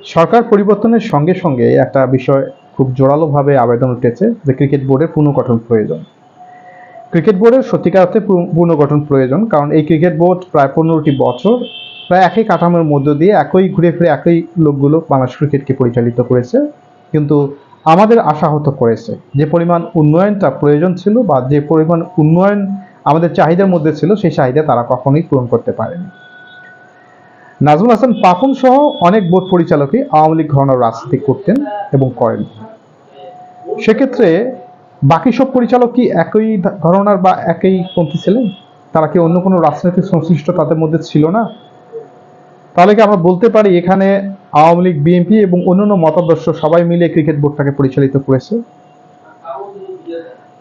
সরকার পরিবর্তনের সঙ্গে সঙ্গে একটা বিষয় খুব জোরালোভাবে আবেদন উঠেছে যে ক্রিকেট বোর্ডের পুনর্গঠন প্রয়োজন। ক্রিকেট বোর্ডের সত্যিকার অর্থে পুনর্গঠন প্রয়োজন, কারণ এই ক্রিকেট বোর্ড প্রায় পনেরোটি বছর, প্রায় একই কাঠামোর মধ্য দিয়ে একই ঘুরে ফিরে একই লোকগুলো বাংলাদেশ ক্রিকেটকে পরিচালিত করেছে। কিন্তু আমাদের আশাহত করেছে যে পরিমাণ উন্নয়নটা প্রয়োজন ছিল বা যে পরিমাণ উন্নয়ন আমাদের চাহিদার মধ্যে ছিল, সেই চাহিদা তারা কখনোই পূরণ করতে পারেনি। নাজমুল হাসান পাপন সহ অনেক বোর্ড পরিচালকই আওয়ামী লীগ ঘরানার রাজনীতি করতেন এবং করেন। সেক্ষেত্রে বাকি সব পরিচালক কি একই ধ- বা একই পন্থী ছিলেন? তারা কি অন্য কোনো রাজনৈতিক সংশ্লিষ্ট তাদের মধ্যে ছিল না? তাহলে কি আমরা বলতে পারি এখানে আওয়ামী লীগ, বিএনপি এবং অন্যান্য মতাদর্শ সবাই মিলে ক্রিকেট বোর্ডটাকে পরিচালিত করেছে?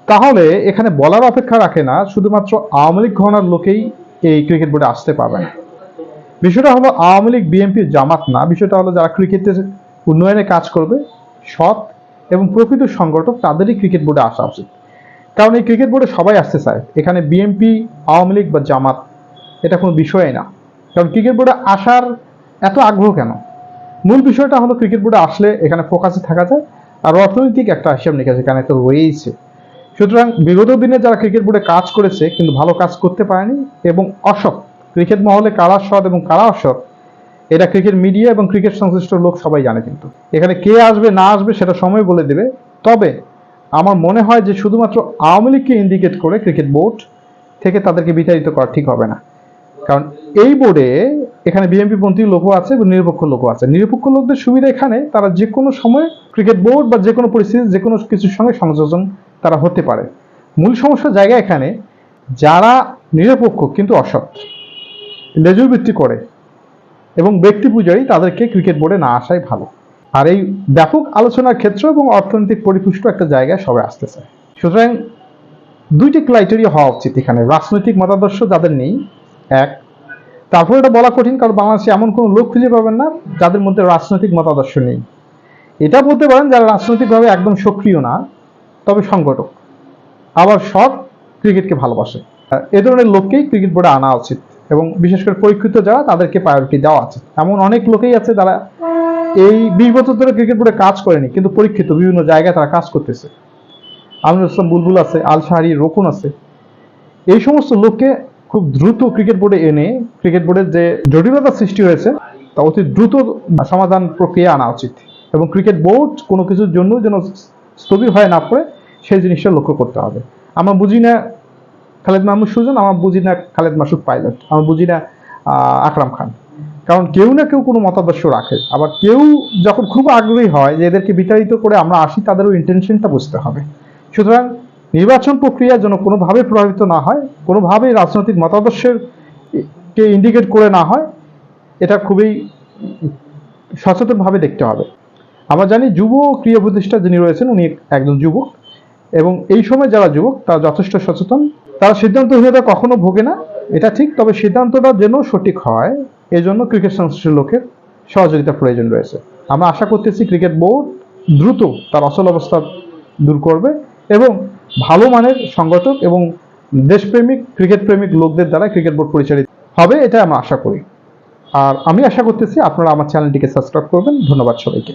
তাহলে এখানে বলার অপেক্ষা রাখে না, শুধুমাত্র আওয়ামী লীগ ঘরানার লোকেই এই ক্রিকেট বোর্ডে আসতে পারবে না। বিষয়টা হলো আওয়ামী লীগ বিএনপির জামাত না। বিষয়টা হলো যারা ক্রিকেটের উন্নয়নে কাজ করবে, সৎ এবং প্রকৃত সংগঠক, তাদেরই ক্রিকেট বোর্ডে আসা উচিত। কারণ এই ক্রিকেট বোর্ডে সবাই আসতে চায়। এখানে বিএনপি, আওয়ামী লীগ বা জামাত, এটা কোনো বিষয়ই না। কারণ ক্রিকেট বোর্ডে আসার এত আগ্রহ কেন? মূল বিষয়টা হলো ক্রিকেট বোর্ডে আসলে এখানে ফোকাসে থাকা যায় আর অর্থনৈতিক একটা হিসাব নিকাশ এখানে তো রয়েইছে। সুতরাং বিগত দিনে যারা ক্রিকেট বোর্ডে কাজ করেছে কিন্তু ভালো কাজ করতে পারেনি এবং অসৎ ক্রিকেট মহলে কারা সৎ এবং কারা অসৎ, এটা ক্রিকেট মিডিয়া এবং ক্রিকেট সংশ্লিষ্ট লোক সবাই জানে কিন্তু। এখানে কে আসবে, না আসবে সেটা সময় বলে দেবে। তবে আমার মনে হয় যে শুধুমাত্র আওয়ামী লীগকে ইন্ডিকেট করে ক্রিকেট বোর্ড থেকে তাদেরকে বিতাড়িত করা ঠিক হবে না। কারণ এই বোর্ডে এখানে বিএনপি পন্থী লোকও আছে এবং নিরপেক্ষ লোকও আছে। নিরপেক্ষ লোকদের সুবিধা এখানে, তারা যে কোনো সময় ক্রিকেট বোর্ড বা যে কোনো পরিস্থিতি, যে কোনো কিছুর সঙ্গে সংযোজন তারা হতে পারে। মূল সমস্যার জায়গা এখানে, যারা নিরপেক্ষ কিন্তু অসৎ। লেজুর ভিত্তি করে এবং ব্যক্তি পূজারী তাদেরকে ক্রিকেট বোর্ডে না আসাই ভালো। আর এই ব্যাপক আলোচনার ক্ষেত্র এবং অর্থনৈতিক পরিপুষ্ট একটা জায়গায় সবাই আসতেছে। সুতরাং দুইটি ক্রাইটেরিয়া হওয়া উচিত এখানে। রাজনৈতিক মতাদর্শ যাদের নেই, এক, তারপর এটা বলা কঠিন কারণ বাংলাদেশে এমন কোনো লোক খুঁজে পাবেন না যাদের মধ্যে রাজনৈতিক মতাদর্শ নেই। এটা বলতে পারেন যারা রাজনৈতিকভাবে একদম সক্রিয় না, তবে সংগঠক। আবার সব ক্রিকেটকে ভালোবাসে। এ ধরনের লোককেই ক্রিকেট বোর্ডে আনা উচিত। এবং বিশেষ করে পরীক্ষিত যারা, তাদেরকে প্রায়োরিটি দেওয়া উচিত এমন অনেক লোকেই আছে যারা এই বিশ বছর ধরে ক্রিকেট বোর্ডে কাজ করেনি, কিন্তু পরীক্ষিত বিভিন্ন জায়গায় তারা কাজ করতেছে। আমিনুল ইসলাম বুলবুল আছে আল শাহরি রকুন আছে। এই সমস্ত লোককে খুব দ্রুত ক্রিকেট বোর্ডে এনে ক্রিকেট বোর্ডের যে জটিলতা সৃষ্টি হয়েছে, তা অতি দ্রুত সমাধান প্রক্রিয়া আনা উচিত। এবং ক্রিকেট বোর্ড কোনো কিছুর জন্য যেন স্থবির হয়ে না পড়ে, সেই জিনিসটা লক্ষ্য করতে হবে। আমরা বুঝি না খালেদ মাহমুদ সুজন, আমার বুঝি না খালেদ মাসুদ পাইলট, আমার বুঝি না আকরাম খান। কারণ কেউ না কেউ কোনো মতাদর্শ রাখে। আবার কেউ যখন খুব আগ্রহী হয় যে এদেরকে বিতাড়িত করে আমরা আসি, তাদেরও ইন্টেনশনটা বুঝতে হবে। সুতরাং নির্বাচন প্রক্রিয়া যেন কোনোভাবে প্রভাবিত না হয়, কোনোভাবেই রাজনৈতিক মতাদর্শের কে ইন্ডিকেট করে না হয়, এটা খুবই সচেতনভাবে দেখতে হবে। আমরা জানি যুব ক্রিয়া প্রতিষ্ঠা যিনি রয়েছেন, উনি একজন যুবক এবং এই সময় যারা যুবক, তারা যথেষ্ট সচেতন। তারা সিদ্ধান্তহীনতা কখনো ভোগে না, এটা ঠিক, তবে সিদ্ধান্তটা যেন সঠিক হয়, এজন্য ক্রিকেট সংশ্লিষ্ট লোকের সহযোগিতা প্রয়োজন রয়েছে। আমরা আশা করতেছি ক্রিকেট বোর্ড দ্রুত তার অচল অবস্থা দূর করবে এবং ভালো মানের সংগঠক এবং দেশপ্রেমিক ক্রিকেট প্রেমিক লোকদের দ্বারা ক্রিকেট বোর্ড পরিচালিত হবে, এটা আমরা আশা করি। আর আমি আশা করতেছি আপনারা আমার চ্যানেলটিকে সাবস্ক্রাইব করবেন। ধন্যবাদ সবাইকে।